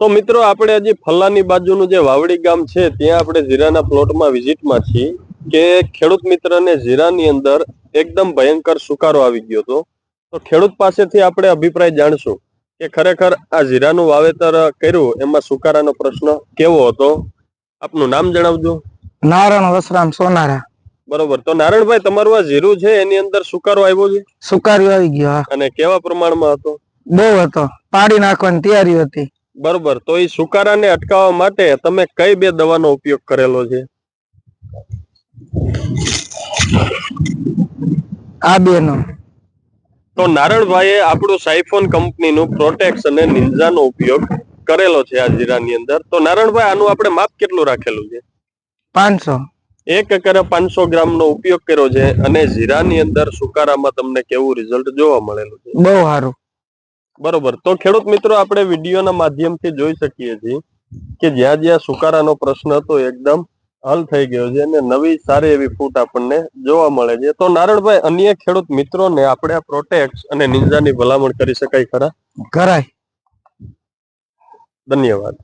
તો મિત્રો આપણે હજી ફલ્લાની બાજુનું જે વાવડી ગામ છે ત્યાં આપણે જીરાના પ્લોટમાં વિઝિટમાં છીએ કે ખેડૂત મિત્રને જીરાની અંદર એકદમ ભયંકર સુકારો આવી ગયો હતો. તો ખેડૂત પાસેથી આપણે અભિપ્રાય જાણશું કે ખરેખર આ જીરાનું વાવેતર કર્યું? એમાં સુકારાનો પ્રશ્ન કેવો હતો? આપનું નામ જણાવજો. નારાયણ વસરામ સોનારા. બરોબર. તો નારાયણભાઈ તમારું આ જીરું છે એની અંદર સુકારો આવ્યો છે? સુકારો આવી ગયો અને કેવા પ્રમાણમાં હતો? બહુ હતો. પાડી નાખવાની તૈયારી હતી. બરોબર તો એ સુકારાને અટકાવવા માટે તમે કઈ બે દવાનો ઉપયોગ કરેલો છે? આ બે નો તો નારણભાઈએ આપણું સાયફોન કંપનીનું પ્રોટેક્સ અને નિંજાનો ઉપયોગ કરેલો છે આ જીરાની અંદર. તો નારણભાઈ આનું આપણે માપ કેટલું રાખેલું છે? પાંચસો. એક એકરે પાંચસો ગ્રામ નો ઉપયોગ કર્યો છે અને જીરાની અંદર સુકારામાં તમને કેવું રિઝલ્ટ જોવા મળેલું છે? બહુ સારું. બરોબર. તો ખેડૂત મિત્રો આપણે વિડીયોના માધ્યમથી જોઈ શકીએ છીએ કે જ્યાં જ્યાં સુકારાનો પ્રશ્ન હતો એકદમ હલ થઈ ગયો છે અને નવી સારી એવી ફૂટ આપણને જોવા મળે છે. તો નારણભાઈ અન્ય ખેડૂત મિત્રોને આપણે આ પ્રોટેક્ટ અને નિંજાની ભલામણ કરી શકાય ખરા? કરાય. ધન્યવાદ.